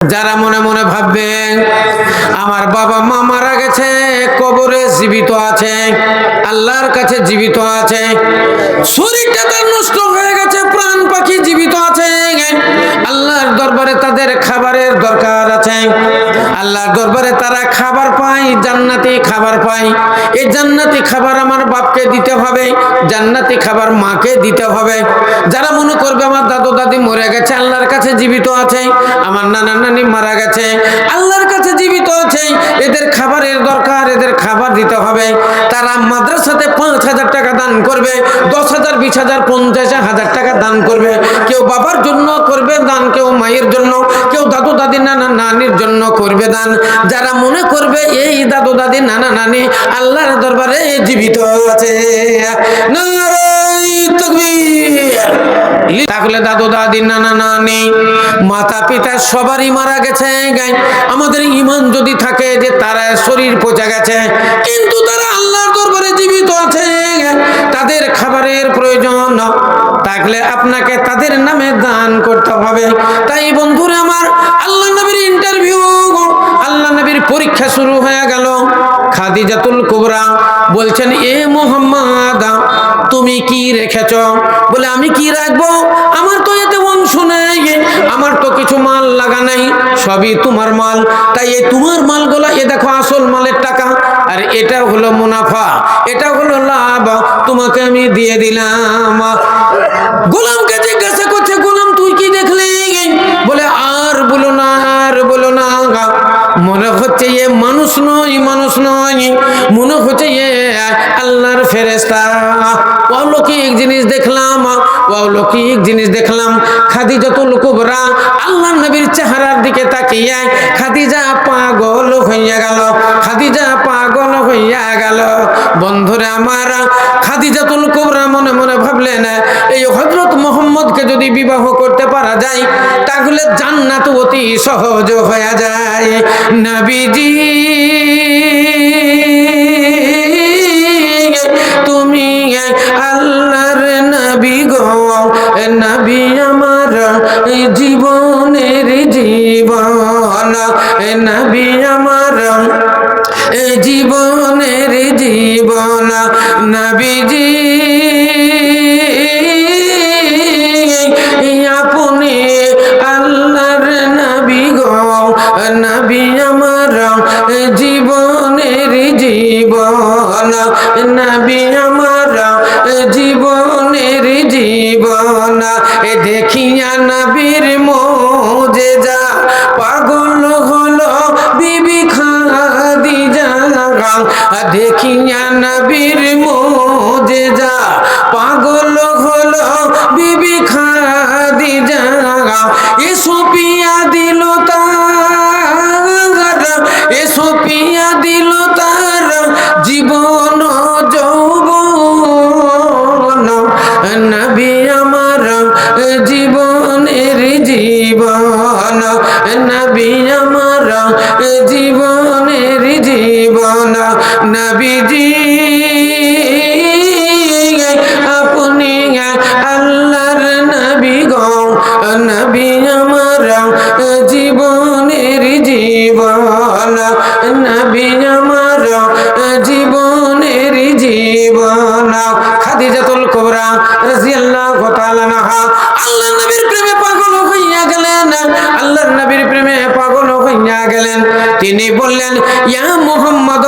যারা মনে মনে ভাববে, আমার বাবা মা মারা গেছে, কবরে জীবিত আছে, আল্লাহর কাছে জীবিত আছে শরীরটা তার নষ্ট হয়ে গেছে, প্রাণ পাখি জীবিত দরবারে তাদের খাবারের দরকার আছে। আল্লাহর দরবারে তারা খাবার পায়, জান্নাতি খাবার পায়। এই জান্নাতি খাবার আমার বাপকে দিতে হবে, জান্নাতি খাবার মাকে দিতে হবে। যারা মনে করবে আমার দাদু দাদি মরে গেছে, আল্লাহর কাছে জীবিত আছে, আমার নানা নানি মারা গেছে খাবার দিতে হবে। তারা মাদ্রাসাতে পাঁচ হাজার টাকা দান করবে, দশ হাজার, বিশ হাজার, পঞ্চাশ হাজার টাকা দান করবে। কেউ বাবার জন্য করবে দান, কেউ মায়ের জন্য, কেউ দাদু দাদি, নানা নানির জন্য করবে দান। যারা মনে করবে এই দাদু দাদি, নানা নানি আল্লাহর দরবারে জীবিত আছে। তাহলে দাদু, দাদি, নানা, নানি মাতা পিতা সবারই মারা গেছে আমাদের ইমান যদি থাকে যে তারা শরীর পচে গেছে, কিন্তু তারা আল্লাহর দরবারে জীবিত আছে তাদের খাবারের প্রয়োজন। থাকলে আপনাকে তাদের নামে দান করতে হবে। তাই বন্ধুরা আমার আল্লাহ নবীর ইন্টারভিউ আল্লাহ নবীর পরীক্ষা শুরু হয়ে গেল। খাদিজাতুল কুবরা বলছেন, এ মোহাম্মদ, তুমি কি রেখেছ? বলে, আমি কি রাখব? আমার তো এতে অংশ নেই। আমার তো কিছু মাল লাগা নেই। সবই তোমার মাল। তাই এই তোমার মালগুলো, এ দেখো আসল মালের টাকা। আর এটা হলো মুনাফা। এটা হলো লাভ। তোমাকে আমি দিয়ে দিলাম। গোলামকে জিজ্ঞাসা করছে, গোলাম, তুই কি বলো আর বলো না মনে হচ্ছে এ মানুষ নয় মানুষ নয়। মনে হচ্ছে এ আল্লাহর ফেরেস্তা অলৌকিক জিনিস দেখলাম অলৌকিক জিনিস দেখলাম। খাদিজাতুল কুবরা আল্লাহ নবীর চেহারার দিকে তাকিয়ে খাদিজা পাগল হইয়া গেল, খাদিজা পাগল হইয়া গেল। বন্ধুরে আমার, খাদিজাতুল কুবরা মনে মনে ভাবলেন, এই হজরত মোহাম্মদকে যদি বিবাহ করতে পারা যায়, তাহলে জান্নাত অতি সহজ হয়ে যায়। নবীজি, তুমি গো নবী আমার জীবনের জীবন। নবী আমার জীবনের জীবন। নবীজি জীবন নবী আমার জীবনের জীবন। দেখিয়া নবীর মোজে যা পাগল হলো বিবি খাদিজা। দেখিয়া নবীর মোজে যা পাগল হলো বিবি এসো পিয়া দিল দিল নবী আমার জীবনের জীবন। খাদিজাতুল কুবরা রাদিয়াল্লাহু তাআলা আল্লাহ নবীর প্রেমে পাগল গেলেন আল্লাহর নবীর প্রেমে পাগল হইয়া গেলেন। তিনি বললেন, ইয়া মুহাম্মদ,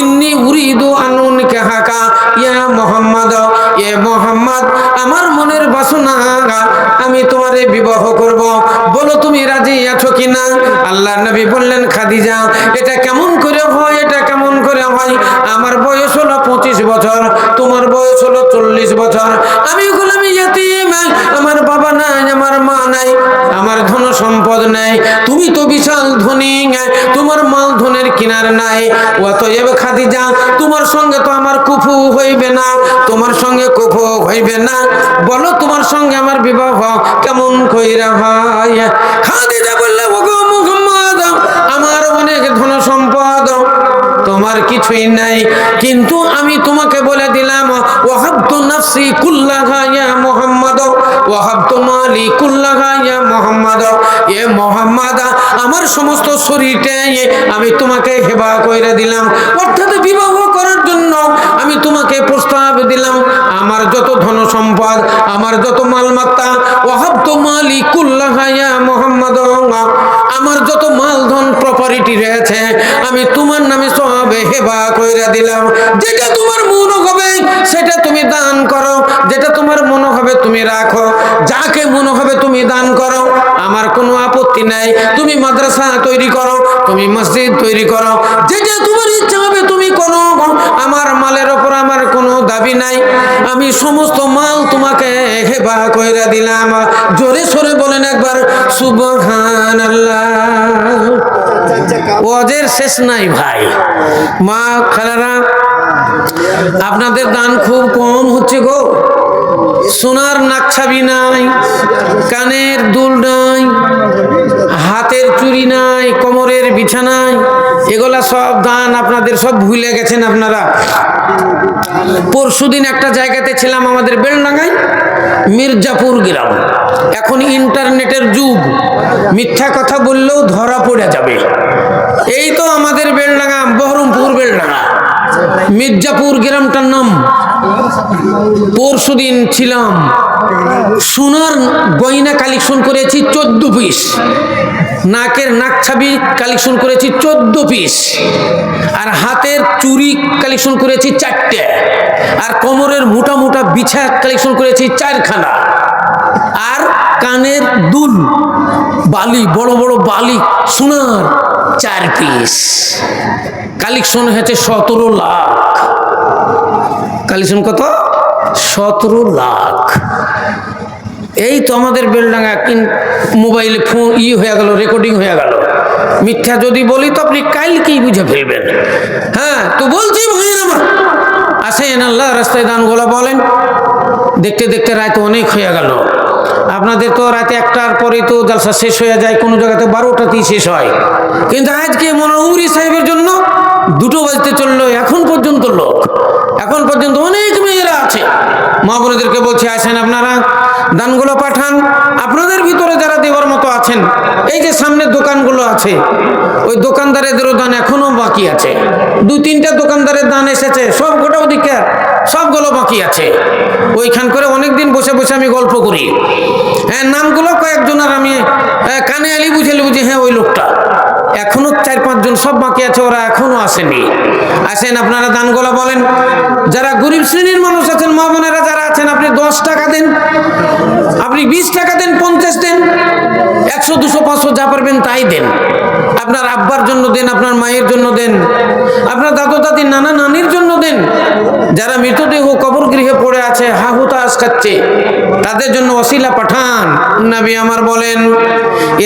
ইন্নী উরিদু আনুন কাহাকা ইয়া মুহাম্মদ, এ মুহাম্মদ, আমার মনের বাসনা, আমি তোমারে বিবাহ করব। বলো তুমি রাজি আছো কিনা? আল্লাহ নবী বললেন, খাদিজা, এটা কেমন করে হয়? হয়, আমার বয়স হলো পঁচিশ বছর, তোমার বয়স হলো চল্লিশ বছর। আমি গোলামি ইয়াতিম আমার বাবা নাই, আমার মা নাই, আমার ধন সম্পদ নাই। তুমি তো বিশাল ধনী তোমার মাল ধনের কিনার নাই। অতএব খাদিজা, তোমার সঙ্গে তো আমার কুফু হইবে না, তোমার সঙ্গে কুফু হইবে না। বলো তোমার সঙ্গে আমার বিবাহ কেমন কইরা হয়? খাদিজা কিছুই নাই। কিন্তু আমি তোমাকে বলে দিলাম, ওয়াহাবতু নাফসি কুল্লাহা ইয়া মুহাম্মদ, ওয়াহাবতু মালি কুল্লাহা ইয়া মুহাম্মদ। এ মুহাম্মদ, আমার সমস্ত শরীরটা আমি তোমাকে হেবা কইরা দিলাম। অর্থাৎ বিবাহ করার জন্য আমি তোমাকে প্রস্তাব দিলাম, আমার যত ধন সম্পদ আমার যত মালমাত্তা, ওয়াহাবতু মালি কুল্লাহা ইয়া মুহাম্মদ আমার যত মাল ধন প্রপার্টি রয়েছে আমি তোমার সব হেবা কইরা দিলাম, যেটা তোমার মন হবে সেটা তুমি দান করো, যেটা তোমার মন হবে তুমি রাখো, যাকে মন হবে তুমি দান করো, আমার কোনো আপত্তি নাই, তুমি মাদ্রাসা তৈরি করো, তুমি মসজিদ তৈরি করো, যেটা তোমার ইচ্ছা হবে তুমি করো, আমার মালের ওপর আমার কোনো দাবি নাই, আমি সমস্ত মাল তোমাকে হেবা কইরা দিলাম, জোরে সরে বলেন একবার সুবহান ওদের শেষ নাই ভাই। মা খালারা, আপনাদের দান খুব কম হচ্ছে গো। সোনার নাকছাবি নাই, কানের দুল নাই, হাতের চুরি নাই, কোমরের বিছানায় এগুলা সব দান আপনাদের সব ভুলে গেছেন আপনারা। পরশুদিন একটা জায়গাতে ছিলাম আমাদের বেলডাঙ্গায় মির্জাপুর গ্রাম। এখন ইন্টারনেটের যুগ। মিথ্যা কথা বললেও ধরা পড়ে যাবে। এই তো আমাদের বেলডাঙ্গা, বহরমপুর বেলডাঙ্গা। মির্জাপুর গ্রামটার নাম পরশুদিন ছিলাম। সোনার গয়না কালেকশন করেছি চোদ্দ পিস। নাকের নাক ছাবি কালেকশন করেছি চোদ্দ পিস আর হাতের চুরি কালেকশন করেছি চারটে। আর কোমরের মোটা মোটা বিছা কালেকশন করেছি চারখানা। আর কানের দুল, বালি, বড় বড় বালি, সোনার চার পিস কালেকশন হয়েছে সতেরো লাখ। কালেকশন কত? সতেরো লাখ। এই তো আমাদের বেলডাঙ্গা মোবাইলে ফোন ই হয়ে গেল, রেকর্ডিং হয়ে গেল। মিথ্যা যদি বলি তো আপনি কালকেই বুঝে ফেলবেন। হ্যাঁ তো বলছি ভাইয়ের আমার। আসেন, আল্লাহ রাস্তায় দানগুলো বলেন। দেখতে দেখতে রাত অনেক হয়ে গেল। আপনাদের তো রাতে একটার পরে তো জালসা শেষ হয়ে যায়, কোনো জায়গাতে বারোটাতেই শেষ হয়। কিন্তু আজকে মনোহরি সাহেবের জন্য দুটো বাজতে চলল, এখন পর্যন্ত লোক। এখন পর্যন্ত অনেক মেয়েরা আছে। মা বোনেদেরকে বলছি, আসেন আপনারা। দানগুলো পাঠান। আপনাদের ভিতরে যারা দেওয়ার মতো আছেন, এই যে সামনে দোকানগুলো আছে, ওই দোকানদারেদেরও দান এখনও বাকি আছে। দু তিনটা দোকানদারের দান এসেছে, সব গোটা ওদিকে, সবগুলো বাকি আছে। ওইখান করে অনেক দিন বসে বসে আমি গল্প করি। হ্যাঁ নামগুলো কয়েকজনের আমি কানে আলি বুঝেলি বুঝি হ্যাঁ ওই লোকটা। এখনও চার পাঁচজন সব বাকি আছে, ওরা এখনও আসেনি। আসেন, আপনারা দানগুলো বলেন। যারা গরিব শ্রেণির মানুষ আছেন, মা বোনেরা যারা আছেন, আপনি দশ টাকা দেন, আপনি বিশ টাকা দেন, পঞ্চাশ দেন, একশো, দুশো, পাঁচশো যা পারবেন তাই দেন। আপনার আব্বার জন্য দেন, আপনার মায়ের জন্য দেন, আপনার দাদু দাদি নানা নানির জন্য দেন। যারা মৃতদেহ কবর গৃহে পড়ে আছে হা হুতাশ খাচ্ছে। তাদের জন্য অশিলা পাঠান। নবী আমার বলেন,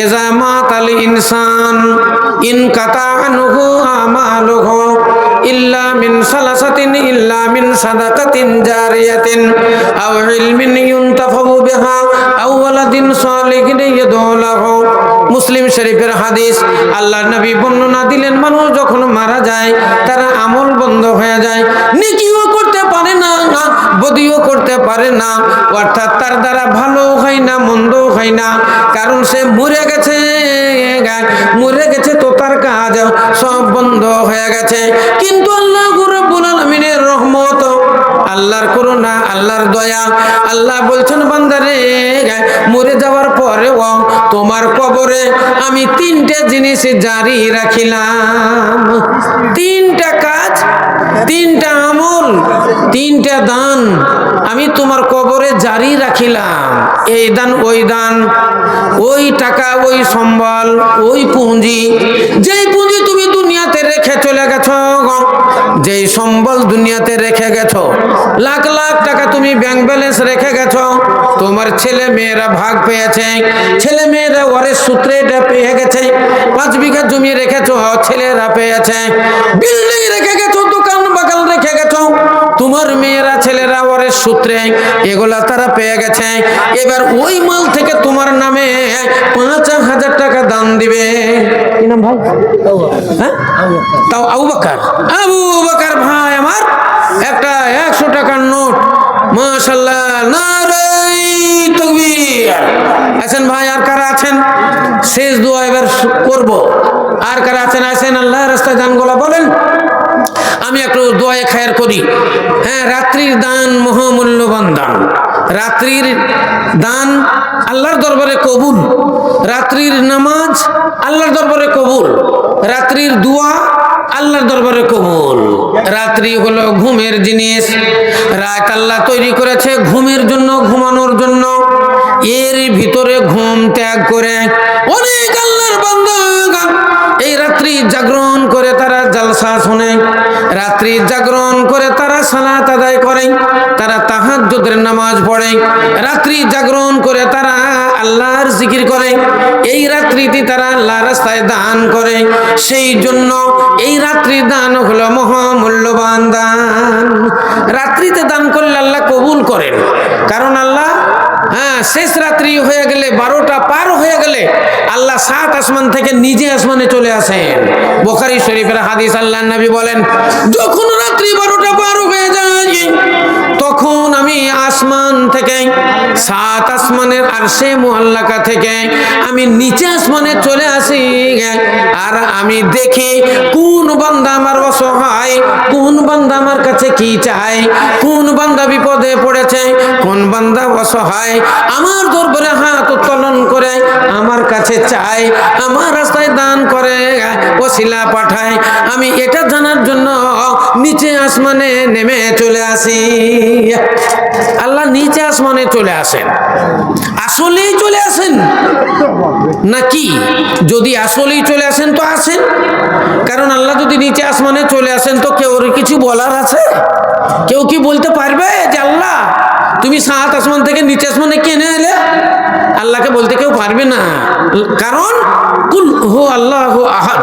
এজা মাতাল ইনসান, ইন কাতা আনুহু আমালুহু ইল্লা মিন সালাসাতিন, ইল্লা মিন সাদাকাতিন জারিয়াতিন, আও ইলমিন ইউনতাফাউ বিহা, আও ওয়ালাদিন সালিহিন ইয়াদুলাহু মুসলিম শরীফের হাদিস আল্লাহ নবী বর্ণনা দিলেন, মানুষ যখন মারা যায়, তারা আমল বন্ধ হয়ে যায়। নেকিও করতে পারে না, বদিও করতে পারে না। অর্থাৎ তার দ্বারা ভালো হয় না, মন্দ হয় না। কারণ সে মরে গেছে মরে গেছে তো তার কাজ সব বন্ধ হয়ে গেছে। কিন্তু আল্লাহ রব্বুল আলামিনের রহমত আল্লাহর করুণা, আল্লাহর দয়া। আল্লাহ বলছেন, বান্দারে, মরে যাওয়ার পরেও তোমার কবরে আমি তিনটে জিনিস জারি রাখিলাম। তিনটা কাজ, তিনটা আমল, তিনটা দান আমি তোমার কবরে জারি রাখিলাম। এই দান, ওই দান, ওই টাকা, ওই সম্বল, ওই পুঁজি, যেই পুঁজি তুমি রেখে চলে গেছো যেই সম্বল দুনিয়াতে রেখে গেছ, লাখ লাখ টাকা তুমি ব্যাংক ব্যালেন্স রেখে গেছ, তোমার ছেলে মেয়েরা ভাগ পেয়েছে, ছেলে মেয়েরা ওয়ারের সূত্রে পেয়ে গেছে, পাঁচ বিঘা জমি রেখেছ, ছেলেরা পেয়েছে, বিল্ডিং রেখে গেছো মেয়েরা ছেলেরা ওয়ারের সূত্রে এগুলা তারা পেয়ে গেছে। এবার ওই মাল থেকে তোমার নামে পাঁচ হাজার টাকা দান দিবে। কি নাম ভাই? হ্যাঁ? তাও আবু বাকার। আবু বাকার ভাই আমার একটা একশো টাকার নোট। মাশাল্লাহ নারাই তকবীর। আছেন ভাই আর কারা আছেন? শেষ দোয়া এবার করব। আর কারা আছেন? আছেন আল্লাহ রাস্তায় দানগুলা বলেন। আমি একটু দোয়া খায়ের করি। হ্যাঁ রাত্রির দান মহামূল্যবান দান। রাত্রির দান আল্লাহর দরবারে কবুল। রাত্রির নামাজ আল্লাহর দরবারে কবুল। রাত্রির দোয়া আল্লাহর দরবারে কবুল। রাত্রি হলো ঘুমের জিনিস। রাত আল্লাহ তৈরি করেছে ঘুমের জন্য, ঘুমানোর জন্য। এর ভিতরে ঘুম ত্যাগ করে অনেক আল্লাহর বান্দা এই রাত্রি জাগরণ করে তারা জালসা শোনে। রাত্রি জাগরণ করে তারা সালাত আদায় করে, তারা তাহাজ্জুদের নামাজ পড়ে। রাত্রি জাগরণ করে তারা আল্লাহর জিকির করে। এই রাত্রিতে তারা আল্লাহ রাস্তায় দান করে। সেই জন্য এই রাত্রি দান হলো মহামূল্যবান দান। রাত্রিতে দান করলে আল্লাহ কবুল করেন। কারণ আল্লাহ হ্যাঁ শেষ রাত্রি হয়ে গেলে বারোটা পার হয়ে গেলে আল্লাহ সাত আসমান থেকে নিজে আসমানে চলে আসেন। বোখারি শরীফের হাদিস আল্লাহ নবী বলেন, যখন রাত্রি বারোটা বারো হয়ে যায় আসমান থেকে, সাত আসমানের আর সে মোহাল্লাকা থেকে, আমি নিচে আসমানে চলে আসি আর আমি দেখি কোন বান্দা আমার অসহায়, কোন বান্দা আমার কাছে কি চায়, কোন বান্দা বিপদে পড়েছে, কোন বান্দা অসহায়, আমার দরবারে হাত উত্তোলন করে আমার কাছে চায়, আমার রাস্তায় দান করে, ওসিলা পাঠায়। আমি এটা জানার জন্য নিচে আসমানে নেমে চলে আসি। আল্লাহ নিচে আসমানে চলে আসেন। আসলেই চলে আসেন? নাকি যদি আসলেই চলে আসেন তো আসেন। কারণ আল্লাহ যদি নিচে আসমানে চলে আসেন তো কেউ কিছু বলার আছে? কেউ কি বলতে পারবে যে আল্লাহ, তুমি সাত আসমান থেকে নিচে আসমানে কেনে এলে? আল্লাহকে বলতে কেউ পারবে না। কারণ কুল হো আল্লাহ হো আহাদ,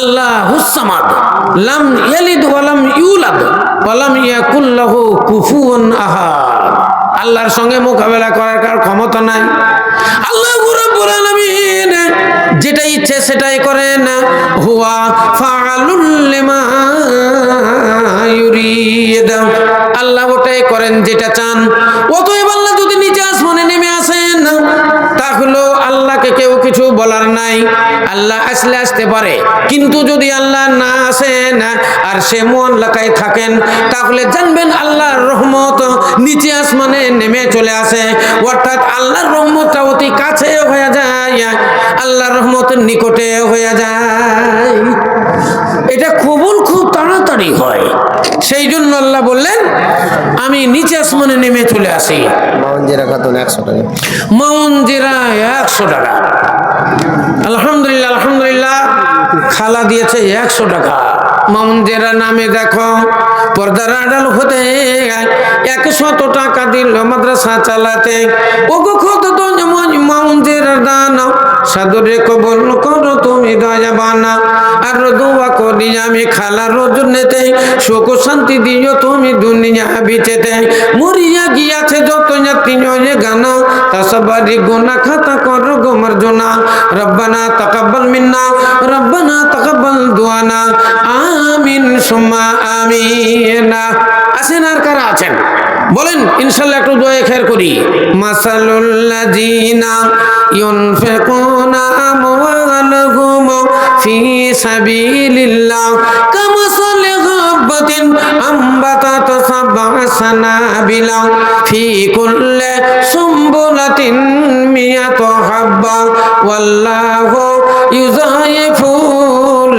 আল্লাহ হুসামাদ লাম ইয়ালিদ ওয়ালাম ইউলাদ ওয়ালাম ইয়াকুল্লাহু কুফুয়ান আহাদ। আল্লাহর সঙ্গে মোকাবেলা করার কার ক্ষমতা নাই। আল্লাহ যেটা ইচ্ছে সেটাই করেন হুয়া ফাগালুল্লিমা ইউরিদ। আল্লাহ ওটাই করেন যেটা চান। অতএব বলার নাই। আল্লাহ আসলে আসতে পারে। কিন্তু যদি আল্লাহ না আসেন আর সে মোয়াল্লাকায় থাকেন তাহলে জানবেন আল্লাহর রহমত নিচে আসমানে নেমে চলে আসে। অর্থাৎ আল্লাহর রহমতটা অতি কাছে হয়ে যায় আল্লাহর রহমতের নিকটে হয়ে যায়। এটা কবুল খুব তাড়াতাড়ি হয়। সেই জন্য আল্লাহ বললেন আমি নিচে আসমানে নেমে চলে আসি। মাউন জেরা খাতুন একশো টাকা? মাউন জেরা একশো টাকা। আলহামদুলিল্লাহ আলহামদুলিল্লাহ। খালা দিয়েছে একশো টাকা। মাউন জেরা নামে দেখো, পর্দার আড়াল হতে একশত টাকা দিল মাদ্রাসা চালাতে। ওগো কত তো যেমন মাউন জেরা দান, সাদরে কবল করো তুমি দয়া বানা আর দোয়া করি আমি খালা রোজ নেতে, সুখ শান্তি দিও তুমি দুনিয়া বিচেতে। মরিয়া গিয়াছে যত জাতি গানা, তা সবারই গোনা খাতা করো গোমর জোনা রব্বানা তাকাব্বাল মিন্না, রব্বানা তাকাব্বাল দুয়ানা। আমিন আমিনা। আছেন আর কারা আছেন? বলেন, ইনশাল্লাহ একটু দোয়া খেয়ার করি। মাসালুল্লাযিনা ইউনফিকুনা আমওয়ালাহুম ফি সাবিলিল্লাহ। কামাসালি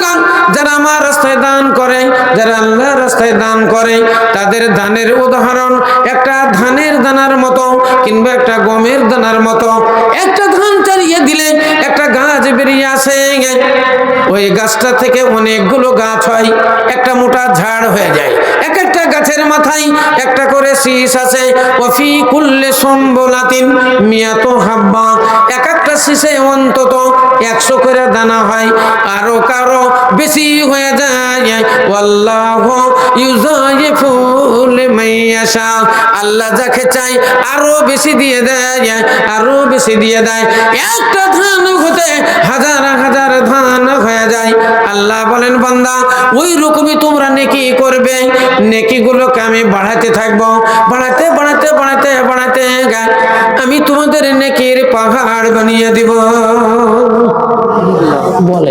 বান্দারা যারা আমার রাস্তায় দান করে, যারা আল্লাহর রাস্তায় দান করে, তাদের দানের উদাহরণ, একটা ধানের দানার মতো কিংবা একটা গমের দানার মতো, একটা ধান চারিয়ে দিলে একটা গাছ বেরিয়ে আসে। ওই গাছটা থেকে অনেকগুলো গাছ হয়, একটা মোটা ঝাড় হয়ে যায়, এক একটা গাছের মাথায় একটা করে শীষ আছে ওফি কুল্লে সম্বলাতিন মিয়াত হাব্বা, এক একটা শীষে অন্তত একশো করে দানা হয়, আরও কারও বেশি হয়ে যায়। আল্লাহ আল্লাহ যাকে চাই আরও বেশি দিয়ে দেয়, আরও বেশি দিয়ে দেয়। একটা ধান হতে হাজার হাজার ধান হয়ে যায়। আল্লাহ বলেন, বান্দা, ওই রকমই তোমরা নেকি করবে। নেকিগুলোকে আমি বাড়াতে থাকব। বাড়াতে বাড়াতে বাড়াতে বাড়াতে আমি তোমাদের নেকির পাহাড় বানিয়ে দিব। বলে।